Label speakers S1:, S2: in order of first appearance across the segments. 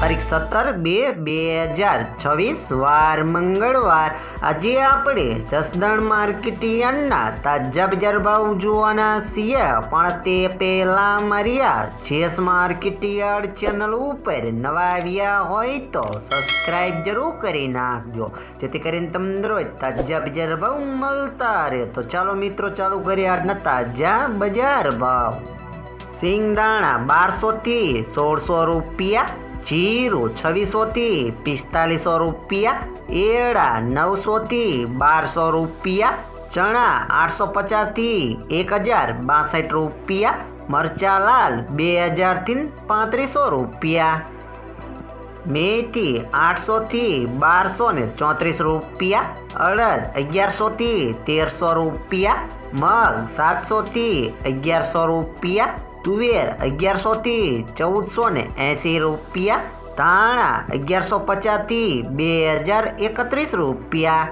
S1: તારીખ સત્તર બે બે હજાર છવ્વીસ, વાર મંગળવાર. આજે આપણે જસદણ માર્કેટ યાર્ડના તાજા બજાર ભાવ જોવાના છીએ. પણ તે પહેલાં માર્યા, જેસ માર્કેટ યાર્ડ ચેનલ ઉપર નવા આવ્યા હોય તો સબસ્ક્રાઇબ જરૂર કરી નાખજો. જેથી કરીને તમને રોજ તાજા બજાર ભાવ મળતા રહે. તો ચાલો મિત્રો, ચાલુ કરીએ આજના તાજા બજાર ભાવ. સિંગદાણા બારસોથી સોળસો રૂપિયા, જીરું છવ્વીસોથી પિસ્તાલીસો રૂપિયા, એડા નવસોથી બારસો રૂપિયા, ચણા આઠસો પચાસથી એક હજાર બાસઠ રૂપિયા મરચાલાલ બે હજારથી પાંત્રીસો રૂપિયા. મેથી આઠસોથી બારસો ને ચોત્રીસ રૂપિયા, અડદ અગિયારસોથી તેરસો રૂપિયા, મગ સાતસોથી અગિયારસો રૂપિયા તુવેર અગિયારસોથી ચૌદસો ને એંસી રૂપિયા ધાણા અગિયારસો પચાસથી બે હજાર એકત્રીસ રૂપિયા.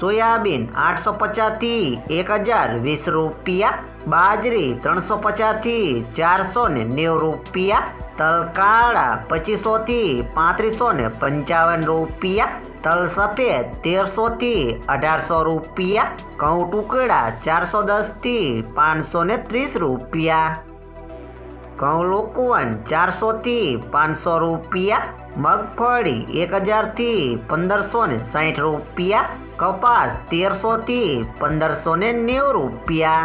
S1: સોયાબીન આઠસો પચાસથી એક હજાર વીસ રૂપિયા, બાજરી ત્રણસો પચાસથી ચારસો ને નેવું રૂપિયા, તલકાળા પચીસોથી પાંત્રીસો ને પંચાવન રૂપિયા તલ સફેદ તેરસોથી અઢારસો રૂપિયા, ઘઉં ટુકડા ચારસો દસથી પાંચસો ને ત્રીસ રૂપિયા. ઘઉં લોકવન ચારસોથી પાંચસો રૂપિયા, મગફળી એક હજારથી પંદરસો ને સાઠ રૂપિયા, કપાસ તેરસોથી પંદરસો ને નેવું રૂપિયા.